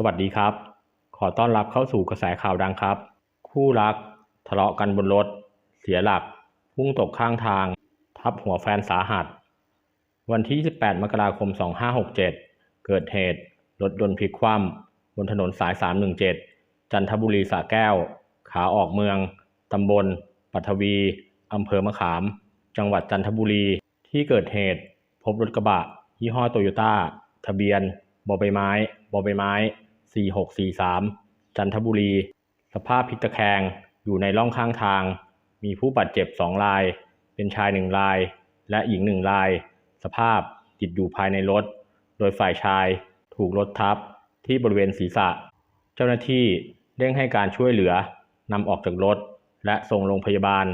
สวัสดีครับ ขอต้อนรับเข้าสู่กระแสข่าวดังครับ คู่รัก ทะเลาะกันบนรถ เสียหลัก พุ่งตกข้างทาง ทับหัวแฟนสาหัส วันที่28มกราคม 2567 เกิดเหตุ รถยนต์พลิกคว่ำบนถนนสาย 317 จันทบุรีสระแก้ว ขาออกเมือง ตำบล ปัทวี อำเภอมะขาม จังหวัดจันทบุรี ที่เกิดเหตุ พบรถกระบะ ยี่ห้อโตโยต้า ทะเบียน บอใบไม้ บอใบไม้ 4643 จันทบุรี สภาพพลิกตะแคงอยู่ในร่องข้างทาง มีผู้บาดเจ็บสองราย เป็นชายหนึ่งราย และหญิงหนึ่งราย สภาพติดอยู่ภายในรถ โดยฝ่ายชายถูกรถทับที่บริเวณศีรษะ เจ้าหน้าที่เร่งให้การช่วยเหลือนำออกจากรถ และส่งโรงพยาบาล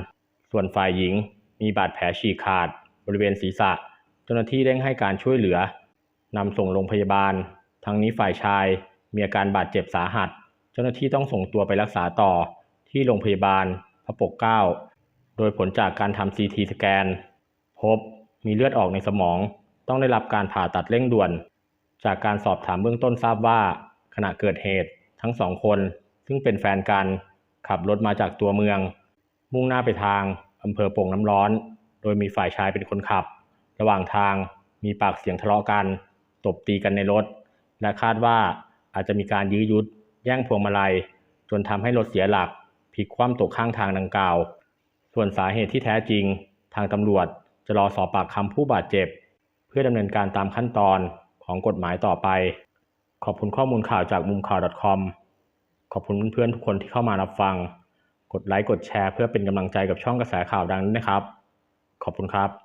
ส่วนฝ่ายหญิงมีบาดแผลฉีกขาด บริเวณศีรษะ เจ้าหน้าที่เร่งให้การช่วยเหลือนำส่งโรงพยาบาล ทั้งนี้ฝ่ายชาย มีอาการบาดเจ็บสาหัส เจ้าหน้าที่ต้องส่งตัวไปรักษาต่อที่โรงพยาบาลพระปกเกล้า โดยผลจากการทำซีทีสแกน พบมีเลือดออกในสมอง ต้องได้รับการผ่าตัดเร่งด่วน จากการสอบถามเบื้องต้นทราบว่า ขณะเกิดเหตุทั้งสองคนซึ่งเป็นแฟนกันขับรถมาจากตัวเมือง มุ่งหน้าไปทางอำเภอโป่งน้ำร้อน โดยมีฝ่ายชายเป็นคนขับ ระหว่างทางมีปากเสียงทะเลาะกัน ตบตีกันในรถ และคาดว่า อาจจะมีการยื้อยุดแย่งพวงมาลัย จนทำให้รถเสียหลักพลิกคว่ำตกข้างทางดังกล่าว ส่วนสาเหตุที่แท้จริง ทางตำรวจจะรอสอบปากคำผู้บาดเจ็บ เพื่อดำเนินการตามขั้นตอนของกฎหมายต่อไป ขอบคุณข้อมูลข่าวจากมุมข่าว .com ขอบคุณเพื่อนๆทุกคนที่เข้ามารับฟัง กดไลค์กดแชร์เพื่อเป็นกำลังใจกับช่องกระแสข่าวดังนี้นะครับ ขอบคุณครับ